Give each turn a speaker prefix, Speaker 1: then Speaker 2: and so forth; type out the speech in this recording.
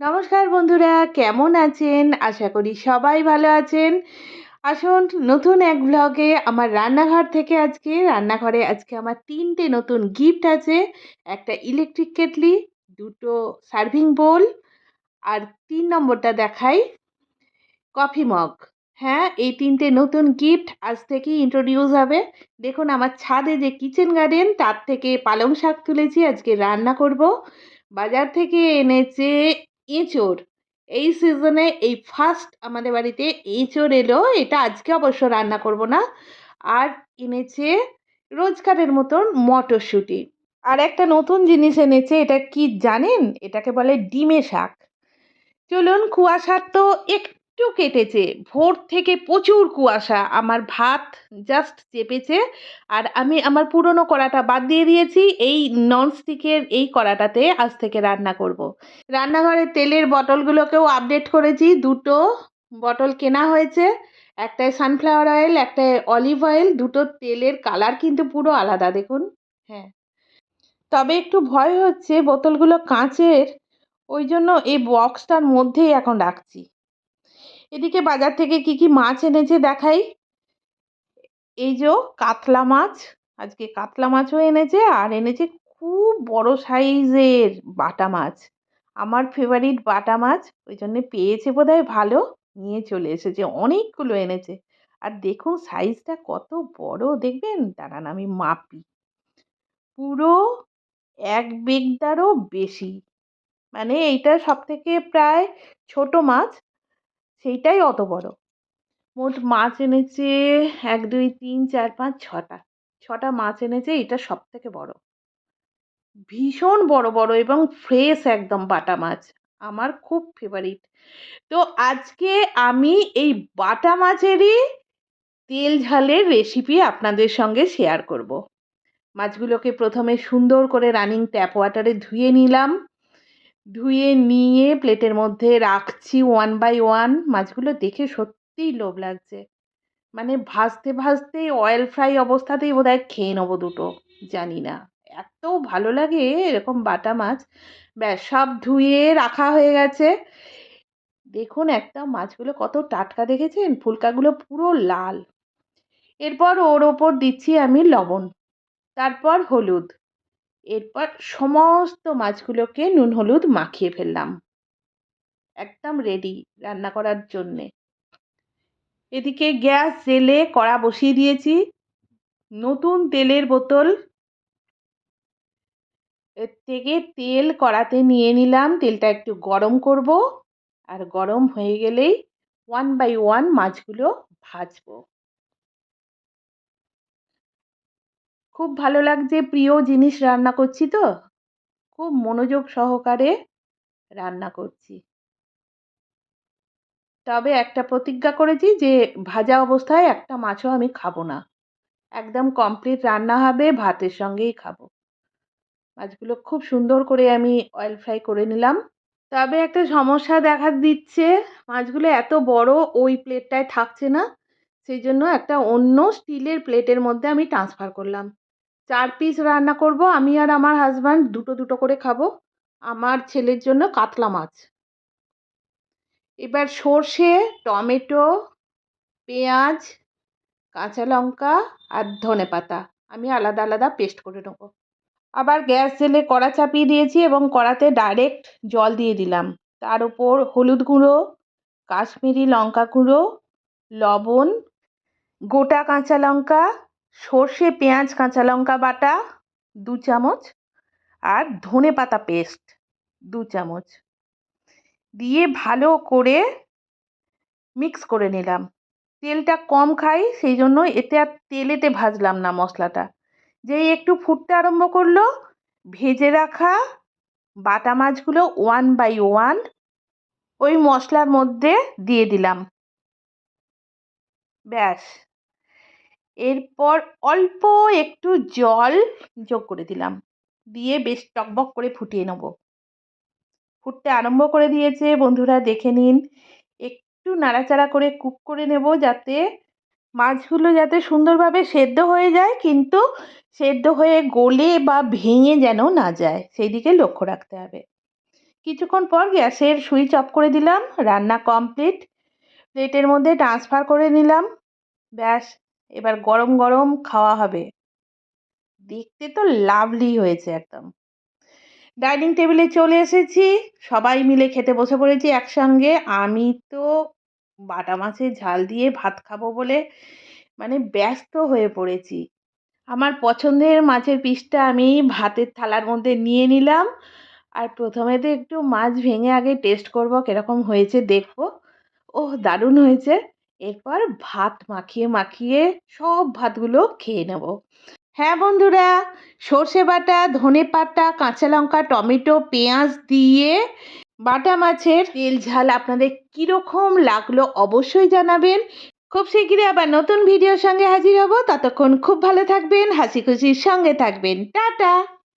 Speaker 1: নমস্কার বন্ধুরা, কেমন আছেন? আশা করি সবাই ভালো আছেন। আসুন নতুন এক ব্লগে আমার রান্নাঘর থেকে আজকে, রান্নাঘরে আজকে আমার তিনটে নতুন গিফট আছে। একটা ইলেকট্রিক কেটলি, দুটো সার্ভিং বোল আর তিন নম্বরটা দেখাই কফি মগ হ্যাঁ এই তিনটে নতুন গিফট আজ থেকেই ইন্ট্রোডিউস হবে। দেখুন আমার ছাদে যে কিচেন গার্ডেন তার থেকে পালং শাক তুলেছি, আজকে রান্না করব। বাজার থেকে এনেছে এঁচোড়। এই সিজনে এই ফার্স্ট আমাদের বাড়িতে এঁচোর এলো, এটা আজকে অবশ্য রান্না করব না। আর এনেছে রোজকারের মতন মটরশুঁটি। আর একটা নতুন জিনিস এনেছে, এটা কি জানেন? এটাকে বলে ডিমে শাক। চলুন, কুয়াশার তো একটু কেটেছে। ভোর থেকে প্রচুর কুয়াশা। আমার ভাত জাস্ট চেপেছে আর আমি আমার পুরনো কড়াটা বাদ দিয়ে দিয়েছি। এই ননস্টিকের এই কড়াটাতে আজ থেকে রান্না করব। রান্নাঘরের তেলের বটলগুলোকেও আপডেট করেছি। দুটো বটল কেনা হয়েছে। একটায় সানফ্লাওয়ার অয়েল একটায় অলিভ অয়েল দুটো তেলের কালার কিন্তু পুরো আলাদা, দেখুন। হ্যাঁ। তবে একটু ভয় হচ্ছে, বোতলগুলো কাঁচের। ওই জন্য এই বক্সটার মধ্যেই এখন রাখছি। এদিকে বাজার থেকে কি কি মাছ এনেছে দেখাই? এই যে কাতলা মাছ, আজকে কাতলা মাছও এনেছে আর এনেছে খুব বড় সাইজের বাটা মাছ। আমার ফেভারিট বাটা মাছ, ওই জন্যে পেয়েছে বোধ হয় ভালো, নিয়ে চলে এসেছে, অনেকগুলো এনেছে। আর দেখুন সাইজটা কত বড়, দেখবেন? দাঁড়ান আমি মাপি। পুরো এক বেগদারও বেশি। মানে এইটা সব থেকে প্রায় ছোট মাছ সেইটাই অত বড়। মোট মাছ এনেছে এক, দুই, তিন, চার, পাঁচ, ছটা। ছটা মাছ এনেছে, এটা সব থেকে বড়। ভীষণ বড় বড় এবং ফ্রেশ একদম বাটা মাছ। আমার খুব ফেভারিট তো আজকে আমি এই বাটা মাছেরই তেল ঝালের রেসিপি আপনাদের সঙ্গে শেয়ার করব। মাছগুলোকে প্রথমে সুন্দর করে রানিং ট্যাপ ওয়াটারে ধুয়ে নিলাম। ধুয়ে নিয়ে প্লেটের মধ্যে রাখছি ওয়ান বাই ওয়ান মাছগুলো দেখে সত্যিই লোভ লাগছে। মানে ভাজতে ভাজতে অয়েল ফ্রাই অবস্থাতেই বোধ হয় খেয়ে নেব দুটো, জানি না। এত ভালো লাগে এরকম বাটা মাছ। ব্যাস, সব ধুয়ে রাখা হয়ে গেছে। দেখুন একটা মাছগুলো কত টাটকা দেখেছেন? ফুলকাগুলো পুরো লাল। এরপর ওর ওপর দিচ্ছি আমি লবণ। তারপর হলুদ। এরপর সমস্ত মাছগুলোকে নুন, হলুদ মাখিয়ে ফেললাম। একদম রেডি রান্না করার জন্যে। এদিকে গ্যাস জেলে কড়া বসিয়ে দিয়েছি। নতুন তেলের বোতল। এর থেকে তেল কড়াতে নিয়ে নিলাম। তেলটা একটু গরম করব। আর গরম হয়ে গেলেই ওয়ান বাই ওয়ান মাছগুলো ভাজবো। খুব ভালো লাগছে, প্রিয় জিনিস রান্না করছি তো। খুব মনোযোগ সহকারে রান্না করছি। তবে একটা প্রতিজ্ঞা করেছি যে, ভাজা অবস্থায় একটা মাছও আমি খাব না। একদম কমপ্লিট রান্না হবে, ভাতের সঙ্গেই খাব। মাছগুলো খুব সুন্দর করে আমি অয়েল ফ্রাই করে নিলাম। তবে একটা সমস্যা দেখা দিচ্ছে, মাছগুলো এত বড় ওই প্লেটটায় থাকছে না, সেই জন্য একটা অন্য স্টিলের প্লেটের মধ্যে আমি ট্রান্সফার করলাম। চার পিস রান্না করব। আমি আর আমার হাজব্যান্ড দুটো দুটো করে খাব। আমার ছেলের জন্য কাতলা মাছ। এবার সর্ষে, টমেটো, পেঁয়াজ, কাঁচা লঙ্কা আর ধনে পাতা। আমি আলাদা আলাদা পেস্ট করে নেব। আবার গ্যাস জেলে কড়া চাপিয়ে দিয়েছি এবং কড়াতে ডাইরেক্ট জল দিয়ে দিলাম। তার উপর হলুদ গুঁড়ো, কাশ্মীরি লঙ্কা গুঁড়ো, লবণ, গোটা কাঁচা লঙ্কা সর্ষে, পেঁয়াজ, কাঁচা লঙ্কা বাটা দু চামচ আর ধনে পাতা পেস্ট দু চামচ। দিয়ে ভালো করে মিক্স করে নিলাম। তেলটা কম খাই, সেই জন্য এতে আর তেলেতে ভাজলাম না মশলাটা। যেই একটু ফুটতে আরম্ভ করল, ভেজে রাখা বাটা মাছগুলো ওয়ান বাই ওয়ান ওই মশলার মধ্যে দিয়ে দিলাম। ব্যাস। এরপর অল্প একটু জল যোগ করে দিলাম। দিয়ে বেশ টকবক করে ফুটিয়ে নেব। ফুটতে আরম্ভ করে দিয়েছে, বন্ধুরা দেখে নিন। একটু নাড়াচাড়া করে কুক করে নেব যাতে মাছগুলো যাতে সুন্দরভাবে সেদ্ধ হয়ে যায়, কিন্তু সেদ্ধ হয়ে গলে বা ভেঙে যেন না যায়, সেই দিকে লক্ষ্য রাখতে হবে। কিছুক্ষণ পর গ্যাসের সুইচ অফ করে দিলাম, রান্না কমপ্লিট। প্লেটের মধ্যে ট্রান্সফার করে নিলাম। ব্যাস এবার গরম গরম খাওয়া হবে। দেখতে তো লাভলি হয়েছে একদম। ডাইনিং টেবিলে চলে এসেছি। সবাই মিলে খেতে বসে পড়েছি একসঙ্গে। আমি তো বাটা মাছের ঝাল দিয়ে ভাত খাব বলে মানে ব্যস্ত হয়ে পড়েছি। আমার পছন্দের মাছের পিসটা আমি ভাতের থালার মধ্যে নিয়ে নিলাম। আর প্রথমে তো একটু মাছ ভেঙে আগে টেস্ট করব কীরকম হয়েছে দেখব। ওহ, দারুণ হয়েছে। এরপর ভাত মাখিয়ে মাখিয়ে সব ভাতগুলো খেয়ে নেব। হ্যাঁ বন্ধুরা, সর্ষে বাটা, ধনে পাতা, কাঁচা লঙ্কা, টমেটো, পেঁয়াজ দিয়ে বাটা মাছের তেল ঝাল আপনাদের কীরকম লাগল অবশ্যই জানাবেন। খুব শিগগিরই আবার নতুন ভিডিওর সঙ্গে হাজির হব। ততক্ষণ খুব ভালো থাকবেন হাসি খুশির সঙ্গে থাকবেন। টাটা!